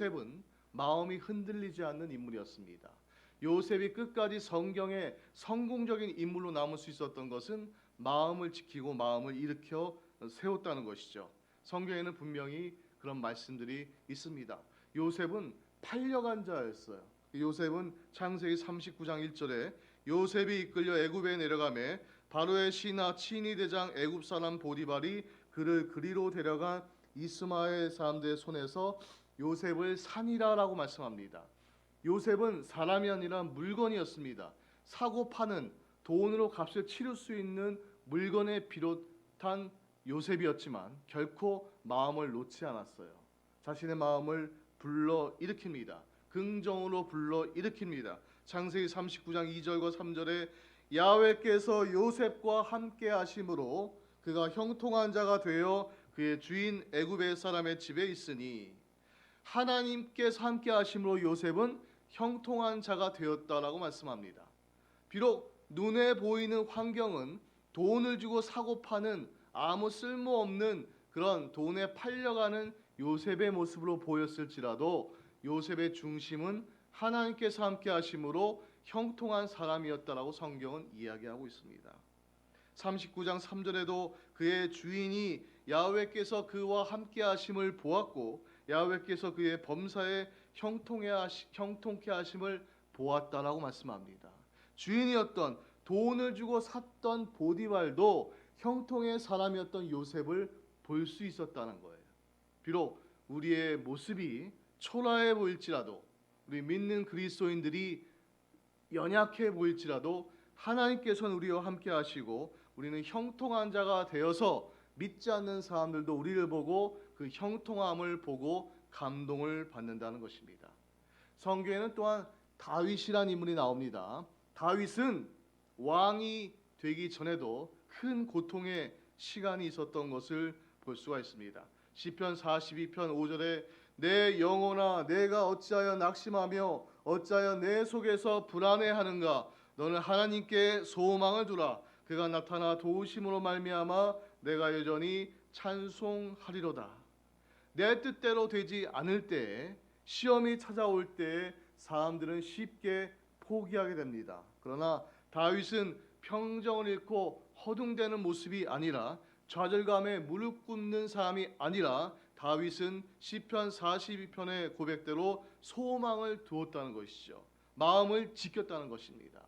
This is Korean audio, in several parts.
요셉은 마음이 흔들리지 않는 인물이었습니다. 요셉이 끝까지 성경의 성공적인 인물로 남을 수 있었던 것은 마음을 지키고 마음을 일으켜 세웠다는 것이죠. 성경에는 분명히 그런 말씀들이 있습니다. 요셉은 팔려간 자였어요. 요셉은 창세기 39장 1절에 요셉이 이끌려 애굽에 내려가매 바로의 신하 친위 대장 애굽 사람 보디발이 그를 그리로 데려간 이스마엘 사람들의 손에서 요셉을 산이라라고 말씀합니다. 요셉은 사람이 아니라 물건이었습니다. 사고 파는 돈으로 값을 치를 수 있는 물건에 비롯한 요셉이었지만 결코 마음을 놓지 않았어요. 자신의 마음을 불러 일으킵니다. 긍정으로 불러 일으킵니다. 창세기 39장 2절과 3절에 야훼께서 요셉과 함께 하심으로 그가 형통한 자가 되어 그의 주인 애굽의 사람의 집에 있으니 하나님께서 함께 하심으로 요셉은 형통한 자가 되었다라고 말씀합니다. 비록 눈에 보이는 환경은 돈을 주고 사고 파는 아무 쓸모없는 그런 돈에 팔려가는 요셉의 모습으로 보였을지라도 요셉의 중심은 하나님께서 함께 하심으로 형통한 사람이었다라고 성경은 이야기하고 있습니다. 39장 3절에도 그의 주인이 야훼께서 그와 함께 하심을 보았고 야훼께서 그의 범사에 형통해 하시, 형통케 하심을 보았다라고 말씀합니다. 주인이었던 돈을 주고 샀던 보디발도 형통의 사람이었던 요셉을 볼 수 있었다는 거예요. 비록 우리의 모습이 초라해 보일지라도 우리 믿는 그리스도인들이 연약해 보일지라도 하나님께서는 우리와 함께 하시고 우리는 형통한 자가 되어서 믿지 않는 사람들도 우리를 보고 그 형통함을 보고 감동을 받는다는 것입니다. 성경에는 또한 다윗이라는 인물이 나옵니다. 다윗은 왕이 되기 전에도 큰 고통의 시간이 있었던 것을 볼 수가 있습니다. 시편 42편 5절에 내 영혼아 내가 어찌하여 낙심하며 어찌하여 내 속에서 불안해하는가 너는 하나님께 소망을 두라 그가 나타나 도우심으로 말미암아 내가 여전히 찬송하리로다 내 뜻대로 되지 않을 때에 시험이 찾아올 때에 사람들은 쉽게 포기하게 됩니다. 그러나 다윗은 평정을 잃고 허둥대는 모습이 아니라 좌절감에 무릎 꿇는 사람이 아니라 다윗은 시편 42편의 고백대로 소망을 두었다는 것이죠. 마음을 지켰다는 것입니다.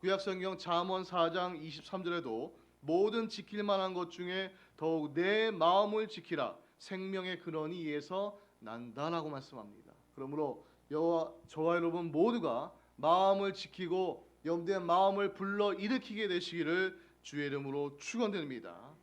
구약성경 잠언 4장 23절에도 모든 지킬 만한 것 중에 더욱 내 마음을 지키라 생명의 근원이 이에서 난다라고 말씀합니다. 그러므로 여와 저와 여러분 모두가 마음을 지키고 염두의 마음을 불러 일으키게 되시기를 주의 이름으로 축원드립니다.